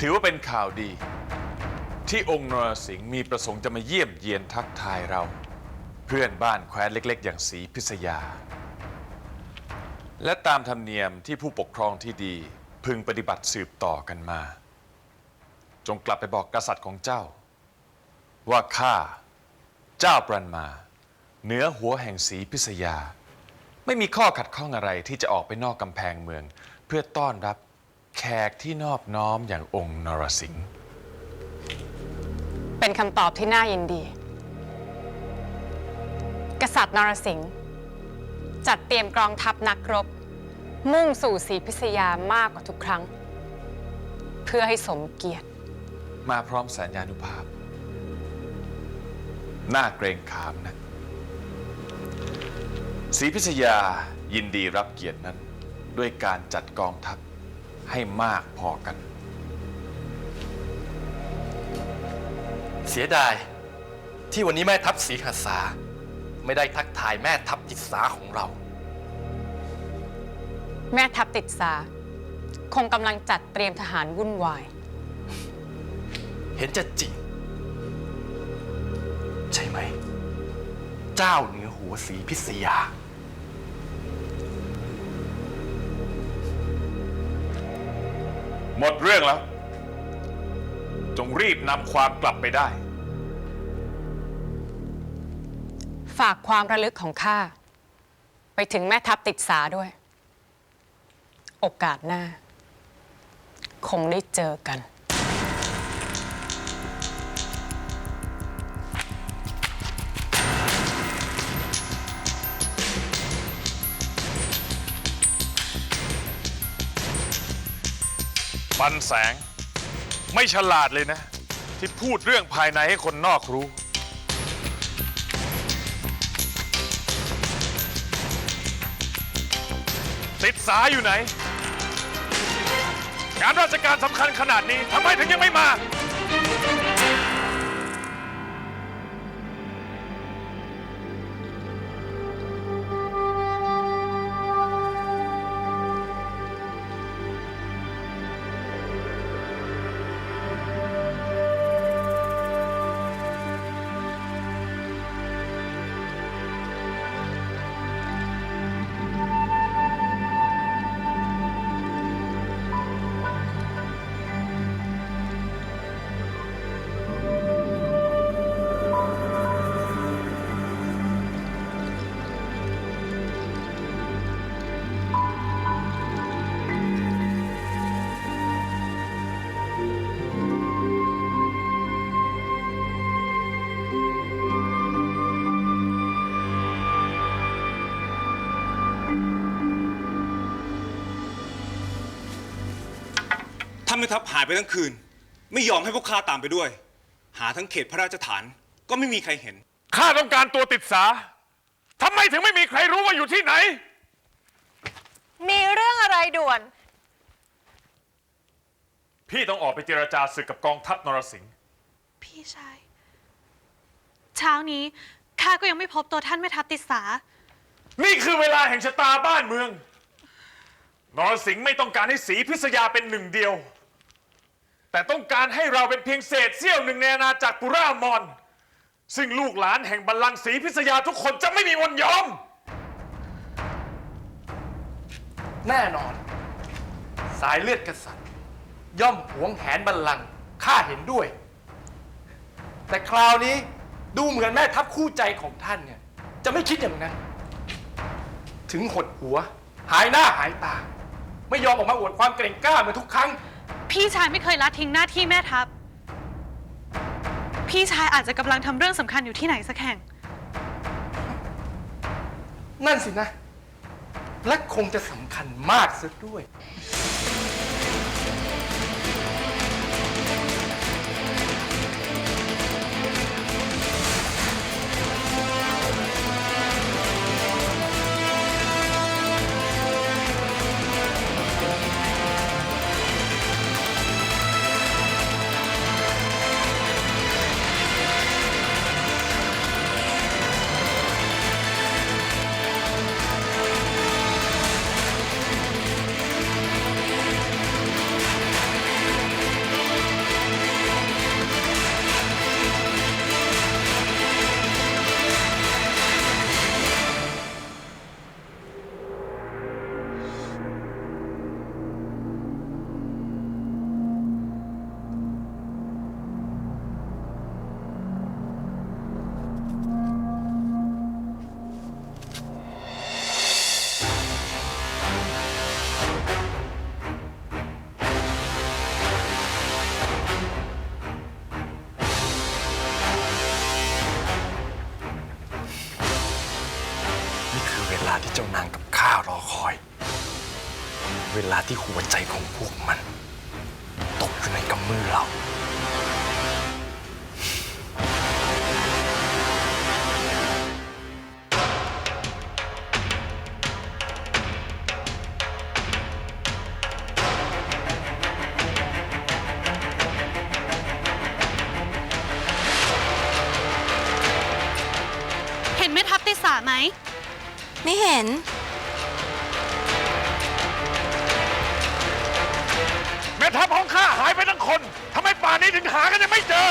ถือว่าเป็นข่าวดี ที่องค์นรสิงห์มีประสงค์จะมาเยี่ยมเยียนทักทายเรา เพื่อนบ้านแคว้นเล็ก ๆ อย่างศรีพิษยา และตามธรรมเนียมที่ผู้ปกครองที่ดีพึงปฏิบัติสืบต่อกันมา จงกลับไปบอกกษัตริย์ของเจ้า ว่าข้าเจ้าปรันมา เหนือหัวแห่งศรีพิษยา ไม่มีข้อขัดข้องอะไรที่จะออกไปนอกกำแพงเมือง เพื่อต้อนรับ แขกที่นอบน้อมอย่างองค์นรสิงห์เป็นคำตอบที่น่ายินดี กษัตริย์นรสิงห์จัดเตรียมกองทัพนักรบ มุ่งสู่ศรีพิษยามากกว่าทุกครั้ง เพื่อให้สมเกียรติ มาพร้อมแสนยานุภาพ น่าเกรงขามนะศรีพิษยายินดีรับเกียรตินั้น ด้วยการจัดกองทัพ ให้มากพอกัน เสียดายที่วันนี้แม่ทัพศรีหัสาไม่ได้ทักทายแม่ทัพจิตสาของเรา แม่ทัพติดสา คงกำลังจัดเตรียมทหารวุ่นวาย เห็นจะจริง ใช่ไหม เจ้าเหนือหัวศรีพิษยา หมดเรื่องแล้ว จงรีบนำความกลับไปได้ ฝากความระลึกของข้า ไปถึงแม่ทัพติดสาด้วย โอกาสหน้า คงได้เจอกัน ปันแสง ไม่ฉลาดเลยนะ ที่พูดเรื่องภายในให้คนนอกรู้ ติดสาอยู่ไหน งานราชการสำคัญขนาดนี้ทำไมถึงยังไม่มา ม่ทัพหายไปทั้งคืน ไม่ยอมให้พวกข้าตามไปด้วย หาทั้งเขตพระราชฐานก็ไม่มีใครเห็น ข้าต้องการตัวติดสาทำไมถึงไม่มีใครรู้ว่าอยู่ที่ไหน มีเรื่องอะไรด่วน พี่ต้องออกไปเจรจาศึกกับกองทัพนรสิงห์พี่ชาย เช้านี้ข้าก็ยังไม่พบตัวท่านแม่ทัพติสา นี่คือเวลาแห่งชะตาบ้านเมือง นรสิงห์ไม่ต้องการให้สีพิษยาเป็นหนึ่งเดียว แต่ต้องการให้เราเป็นเพียงเศษเสี้ยวหนึ่งในอาณาจักรปุรามอน ซึ่งลูกหลานแห่งบัลลังก์สีพิษยาทุกคนจะไม่มีวันยอม แน่นอน สายเลือดกษัตริย์ ย่อมหวงแหนบัลลังก์ข้าเห็นด้วย แต่คราวนี้ดูเหมือนแม่ทัพคู่ใจของท่านเนี่ย จะไม่คิดอย่างนั้น ถึงหดหัว หายหน้าหายตา ไม่ยอมออกมาอวดความเกรงกล้าเหมือนทุกครั้ง พี่ชายไม่เคยละทิ้งหน้าที่แม่ทัพ พี่ชายอาจจะกำลังทำเรื่องสำคัญอยู่ที่ไหนสักแห่ง นั่นสินะ และคงจะสำคัญมากซะด้วย ลาที่หัวใจของพวกมัน ตกอยู่ในกำมือเรา เห็นแม่ทัพติสาไหม ไม่เห็น ทัพของข้าหายไปทั้งคนทำไมป่านนี้ถึงหากันยังไม่เจอ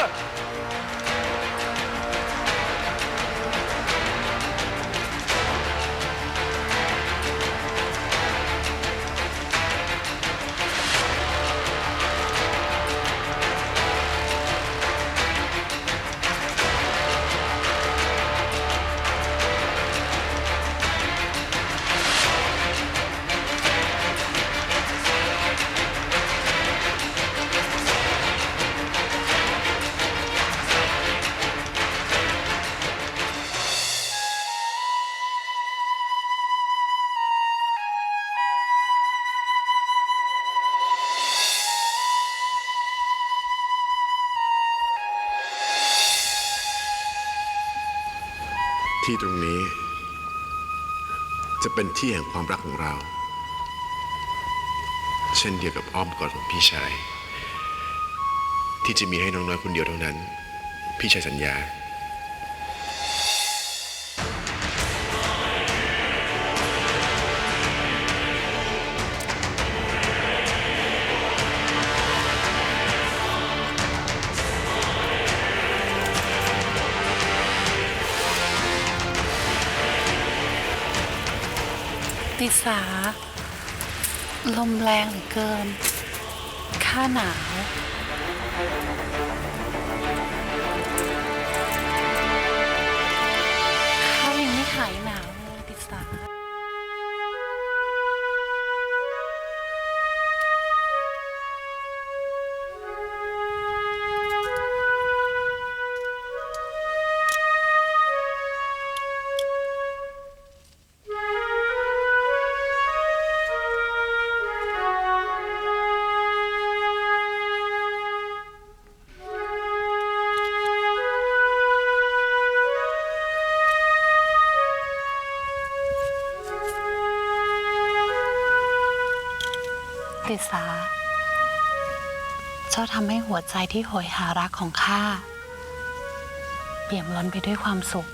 ที่ตรงนี้ จะเป็นที่แห่งความรักของเรา เช่นเดียวกับอ้อมกอดของพี่ชาย ที่จะมีให้น้องน้อยคนเดียวเท่านั้น พี่ชายสัญญา ติสา ลมแรงเหลือเกิน ข้าหนาว ติสา เจ้าทำให้หัวใจที่โหยหารักของข้า เปี่ยมล้นไปด้วยความสุข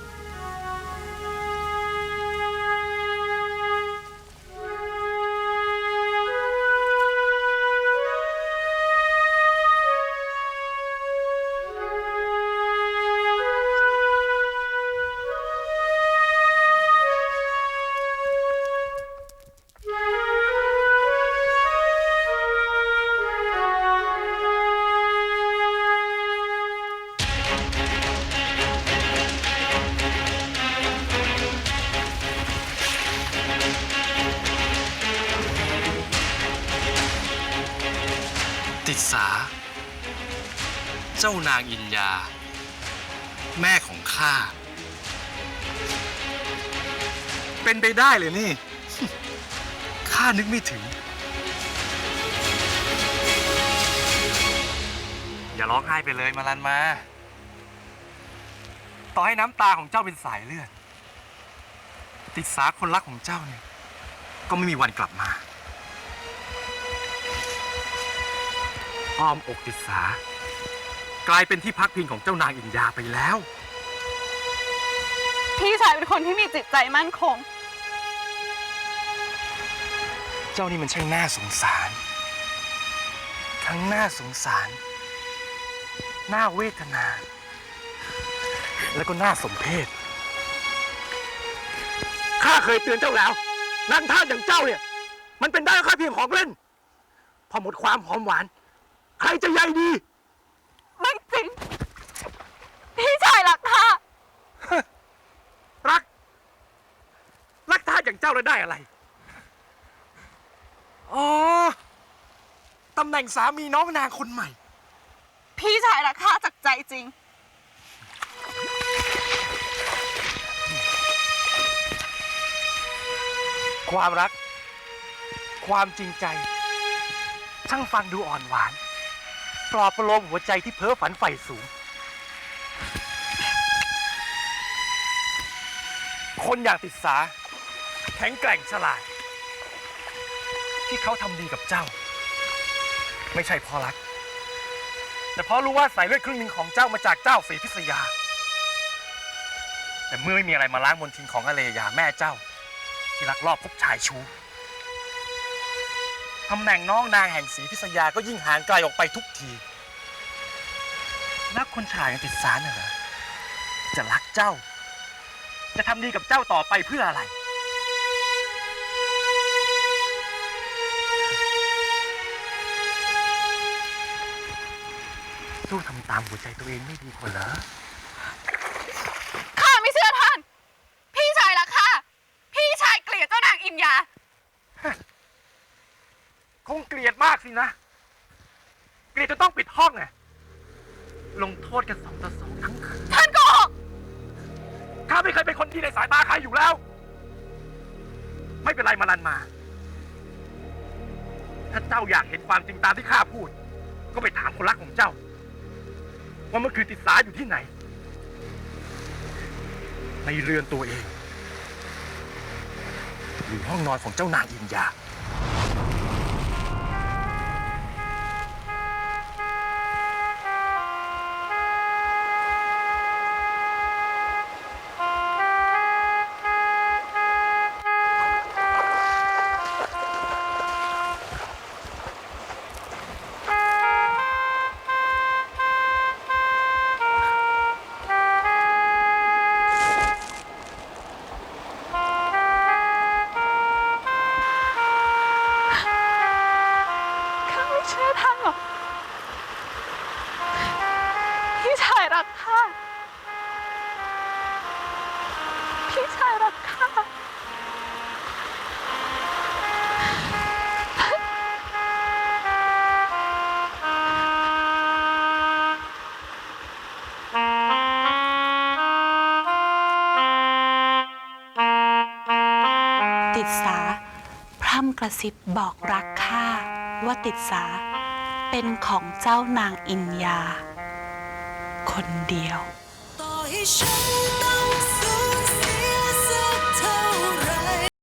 ติดสา เจ้านางอินยา แม่ของข้า เป็นไปได้เลยนี่ ข้านึกไม่ถึง อย่าร้องไห้ไปเลยมาลันมา ต่อให้น้ำตาของเจ้าเป็นสายเลือด ติดสาคนรักของเจ้าเนี่ย ก็ไม่มีวันกลับมา อ้อมอกติดสากลายเป็นที่พักพิงของเจ้านางอินยาไปแล้ว พี่ชายเป็นคนที่มีจิตใจมั่นคง เจ้านี่มันช่างน่าสงสาร ทั้งน่าสงสาร น่าเวทนา แล้วก็น่าสมเพชข้าเคยเตือนเจ้าแล้วนางท่าสอย่างเจ้าเนี่ย มันเป็นได้แค่เพียงของเล่น พอหมดความหอมหวาน ใครจะใยดี ไม่จริง พี่ชายรักข้ารัก รักท่าสอย่างเจ้าแล้วได้อะไร อ๋อ ตำแหน่งสามีน้องนางคนใหม่ พี่ชายรักข้าจากใจจริงทความรัก ความจริงใจ ช่างฟังดูอ่อนหวาน ปลอบประโลมหัวใจที่เพ้อฝันใฝ่สูง คนอย่างติดสา แข็งแกร่งฉลาด ที่เขาทำดีกับเจ้า ไม่ใช่เพราะรัก แต่เพราะรู้ว่าสายเลือดครึ่งหนึ่งของเจ้ามาจากเจ้าศรีพิษยา แต่เมื่อไม่มีอะไรมาล้างมนทินของอเลยาแม่เจ้า ที่ลักลอบคบชายชู้ ตำแหน่งน้องนางแห่งศรีพิษยาก็ยิ่งห่างไกลออกไปทุกที แล้วคนชายยังติดสารน่ะเหรอจะรักเจ้า จะทำดีกับเจ้าต่อไปเพื่ออะไร สู้ทำตามหัวใจตัวเองไม่ดีกว่าเหรอ ข้าไม่เชื่อท่าน พี่ชายรักข้า พี่ชายเกลียดเจ้านางอินยา คงเกลียด มากสินะเกลียดจนต้องปิดห้องไงลงโทษกันสองต่อสองทั้งคืนท่านโกหกข้าไม่เคยเป็นคนที่ในสายตาใครอยู่แล้ว ไม่เป็นไรมาลันมา ถ้าเจ้าอยากเห็นความจริงตามที่ข้าพูด ก็ไปถามคนรักของเจ้า ว่าเมื่อคืนติดสาอยู่ที่ไหน ในเรือนตัวเอง หรือห้องนอนของเจ้านางอินยาข้า กระซิบบอกรักข้าว่าติดสา เป็นของเจ้านางอินยา คนเดียว ต่อให้ฉันต้องสู